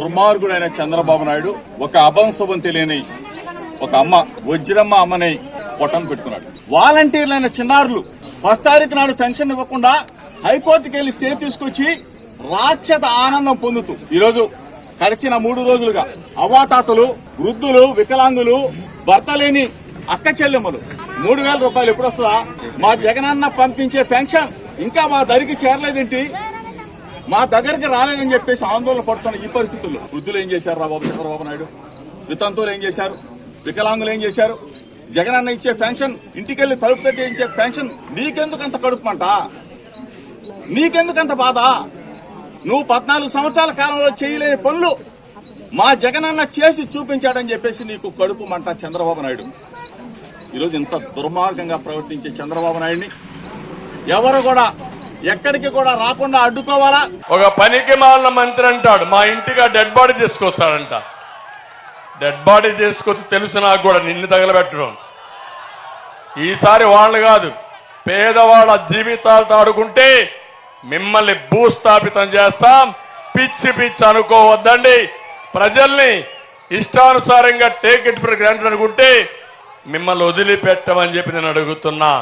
దుర్మార్గుడైన చంద్రబాబు నాయుడు ఒక అభంశుభం తెలియని ఒక అమ్మ వజ్రమ్మ అమ్మని పొట్టం పెట్టుకున్నాడు. వాలంటీర్లైన చిన్నారులు ఫస్ట్ తారీఖు నాడు పెన్షన్ ఇవ్వకుండా హైకోర్టుకి వెళ్ళి స్టే తీసుకొచ్చి రాక్షత ఆనందం పొందుతూ ఈరోజు గడిచిన మూడు రోజులుగా అవాతాతలు వృద్ధులు వికలాంగులు భర్త లేని అక్క చెల్లెమ్మలు. మూడు వేల రూపాయలు ఎప్పుడు వస్తుందా మా జగనన్న పంపించే పెన్షన్ ఇంకా మా దరికి చేరలేదేంటి? మా దగ్గరికి రాలేదని చెప్పేసి ఆందోళన పడుతున్న ఈ పరిస్థితుల్లో వృద్ధులు ఏం చేశారు రా బాబు చంద్రబాబు నాయుడు? వితంతువులు ఏం చేశారు? వికలాంగులు ఏం చేశారు? జగన్ అన్న ఇచ్చే పెన్షన్ ఇంటికెళ్ళి తలుపు తట్టి ఇచ్చే పెన్షన్ నీకెందుకు అంత కడుపుమంట నీకెందుకంత బాధ? నువ్వు పద్నాలుగు సంవత్సరాల కాలంలో చేయలేని పనులు మా జగనన్న చేసి చూపించాడని చెప్పేసి నీకు కడుపు మంట చంద్రబాబు నాయుడు. ఈరోజు ఇంత దుర్మార్గంగా ప్రవర్తించే చంద్రబాబు నాయుడిని ఎవరు కూడా ఎక్కడికి కూడా రాకుండా అడ్డుకోవాలా? ఒక పనికి మాలిన మంత్రి అంటాడు మా ఇంటికి డెడ్ బాడీ తీసుకొస్తాడంట. డెడ్ బాడీ తీసుకొచ్చి తెలుసు నాకు కూడా నిన్ను తగలబెట్టడం. ఈసారి వాళ్ళు కాదు పేదవాళ్ళ జీవితాలతో ఆడుకుంటే మిమ్మల్ని భూస్థాపితం చేస్తాం. పిచ్చి పిచ్చి అనుకోవద్దండి. ప్రజల్ని ఇష్టానుసారంగా టేక్ ఇట్ ఫర్ గ్రాంటెడ్ అనుకుంటే మిమ్మల్ని వదిలిపెట్టమని చెప్పి నేను అడుగుతున్నా.